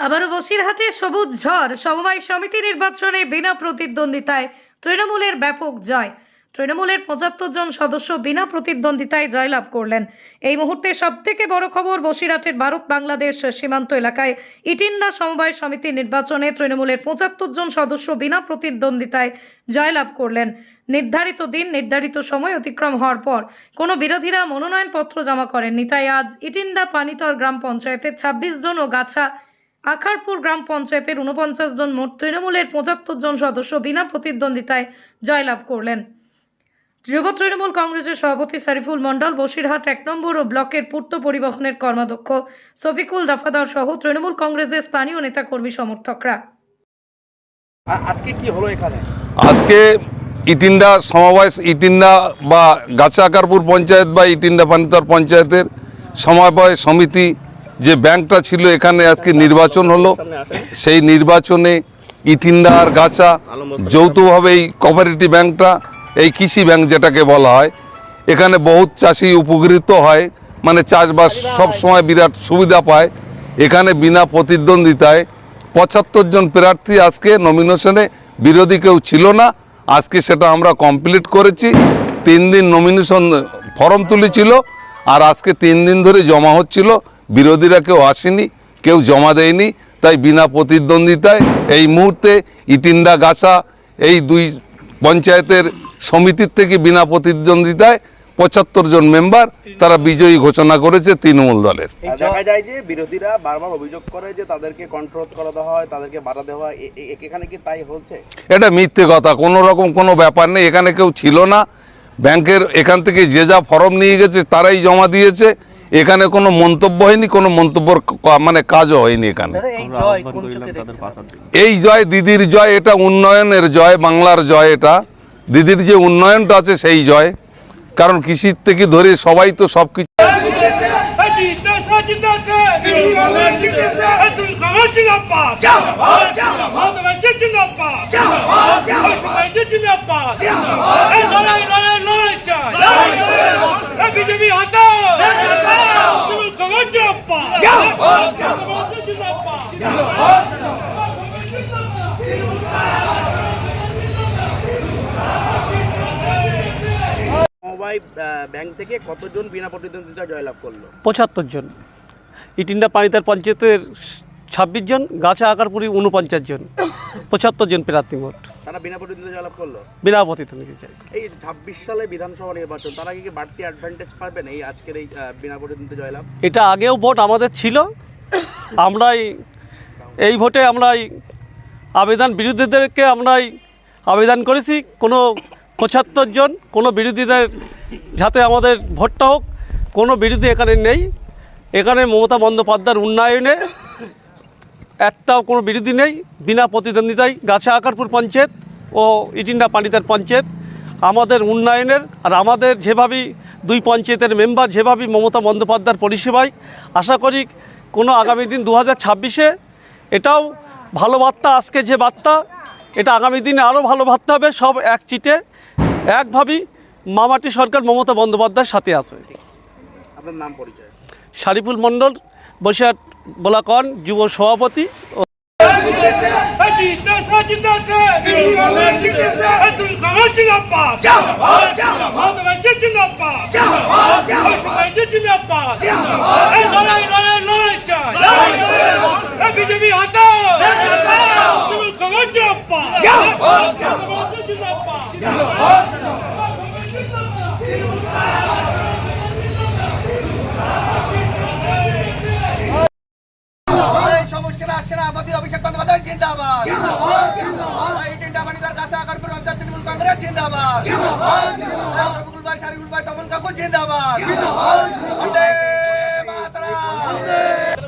আবারও বসিরহাটে সবুজ ঝড়। সমবায় সমিতি নির্বাচনে বিনা প্রতিদ্বন্দ্বিতায় তৃণমূলের ব্যাপক জয়। তৃণমূলের পঁচাত্তর জন সদস্য বিনা প্রতিদ্বন্দ্বিতায় জয়লাভ করলেন। এই মুহূর্তে সবথেকে বড় খবর বসিরহাটের ভারত বাংলাদেশ সীমান্ত এলাকায়। ইটিন্ডা সমবায় সমিতি নির্বাচনে তৃণমূলের পঁচাত্তর জন সদস্য বিনা প্রতিদ্বন্দ্বিতায় জয়লাভ করলেন। নির্ধারিত দিন, নির্ধারিত সময় অতিক্রম হওয়ার পর কোনো বিরোধীরা মনোনয়নপত্র জমা করেননি। তাই আজ ইটিন্ডা পানিতর গ্রাম পঞ্চায়েতের ছাব্বিশ জন ও গাছা আখারপুর গ্রাম পঞ্চায়েতের উনপঞ্চাশ জন মোট তৃণমূলের পঁচাত্তর জন সদস্য বিনা প্রতিদ্বন্দ্বিতায় জয়লাভ করলেন। যুব তৃণমূল কংগ্রেসের সভাপতি সারিফুল মণ্ডল বসিরহাট এক নম্বর ও ব্লকের পূর্ত পরিবহনের কর্মাধ্যক্ষ শফিকুল দাফাদার সহ তৃণমূল কংগ্রেসের স্থানীয় নেতাকর্মী সমর্থকরা। আজকে কি হলো এখানে? আজকে ইটিন্ডা সমবায় ইটিন্ডা বা গাছাকারপুর পঞ্চায়েত বা ইটিন্ডা পানিতর পঞ্চায়েতের সমবায় সমিতি যে ব্যাংকটা ছিল এখানে আজকে নির্বাচন হলো, সেই নির্বাচনে ইটিন্ডা আর গাছা যৌথভাবে এই কোঅপারেটিভ ব্যাংকটা, এই কৃষি ব্যাংক যেটাকে বলা হয়, এখানে বহুত চাষি উপকৃত হয় মানে চাষবাস সব সময় বিরাট সুবিধা পায়। এখানে বিনা প্রতিদ্বন্দ্বিতায় পঁচাত্তর জন প্রার্থী আজকে নমিনেশনে বিরোধী কেউ ছিল না। আজকে সেটা আমরা কমপ্লিট করেছি। তিন দিন নমিনেশন ফর্ম তুলেছিল, আর আজকে তিন দিন ধরে জমা হচ্ছিল। বিরোধীরা কেউ আসেনি কেউ জমা দেয়নি তাই বিনা প্রতিদ্বন্দ্বিতায় এই মুহূর্তে ইটিন্ডা গাছা এই দুই পঞ্চায়েতের সমিতির থেকে বিনা প্রতিদ্বন্দ্বিতায় পঁচাত্তর জন মেম্বার তারা বিজয়ী ঘোষণা করেছে তৃণমূল দলের। দেখা যায় যে বিরোধীরা বারবার অভিযোগ করে যে তাদেরকে কন্ট্রোল করা দেওয়া হয় তাদেরকে বাধা দেওয়া হয় এখানে কি তাই হচ্ছে? এটা মিথ্যে কথা কোনো রকম কোনো ব্যাপার নেই এখানে কেউ ছিল না। ব্যাংকের এখান থেকে যে যা ফর্ম নিয়ে গেছে তারাই জমা দিয়েছে। এখানে কোনো মন্তব্য হয়নি কোনো মন্তব্যর ক- মানে কাজও হয়নি এখানে এই জয় কোন চোখে দেখছেন এই জয় দিদির জয় এটা উন্নয়নের জয় বাংলার জয় এটা দিদির যে উন্নয়নটা আছে সেই জয় কারণ কৃষির থেকে ধরে সবাই তো সব কিছু ব্যাংক থেকে কতজন বিনা প্রতিদ্বন্দ্বিতা জয়লাভ করল? পঁচাত্তর জন। ইটিন্ডা পানিতার পঞ্চায়েতের ছাব্বিশ জন গাছা আকারপুরি উনপঞ্চাশ জন। পঁচাত্তর জন প্রার্থী মোট তারা বিনা প্রতিদ্বন্দ্বিতা জয়লাভ করল? বিনা প্রতিদ্বন্দ্বিতা এই ছাব্বিশ সালে বিধানসভা নির্বাচন তারা কি কি বাড়তি অ্যাডভান্টেজ পাবেন এই আজকের এই বিনা প্রতিদ্বন্দ্বিতা জয়লাভ? এটা আগেও ভোট আমাদের ছিল আমরাই এই ভোটে আমরাই আবেদন, বিরোধীদেরকে আমরাই আবেদন করেছি। কোনো পঁচাত্তর জন, কোনো বিরোধীদের যাতে আমাদের ভোটটা হোক, কোনো বিরোধী এখানে নেই। এখানে মমতা বন্দ্যোপাধ্যায়ের উন্নয়নে একটাও কোনো বিরোধী নেই। বিনা প্রতিদ্বন্দ্বিতায় গাছা আকারপুর পঞ্চায়েত ও ইটিন্ডা পানিতার পঞ্চায়েত আমাদের উন্নয়নের আর আমাদের যেভাবেই দুই পঞ্চায়েতের মেম্বার যেভাবেই মমতা বন্দ্যোপাধ্যায়ের পরিষেবায়, আশা করি কোনো আগামী দিন দু হাজার ছাব্বিশে এটাও ভালো বার্তা আজকে যে বার্তা এটা আগামী দিনে আরও ভালো ভাবতে হবে সব এক চিটে। একভাবেই মামাটি সরকার মমতা বন্দ্যোপাধ্যায়ের সাথে আছে। আপনার নাম পরিচয়? শারিফুল মণ্ডল বসিরহাট বলাকন যুব সভাপতি। ও সমস্যাটা আসছে না। আমাদের অভিষেক বন্দ্যোপাধ্যায় জিন্দাবাদ। মানিদার কাছে আকারপুর অঞ্চল তৃণমূল কংগ্রেস জিন্দাবাদ। রবিকুল ভাই শারিকুল ভাই তপন কাকু জিন্দাবাদ। বন্দে মাতরম।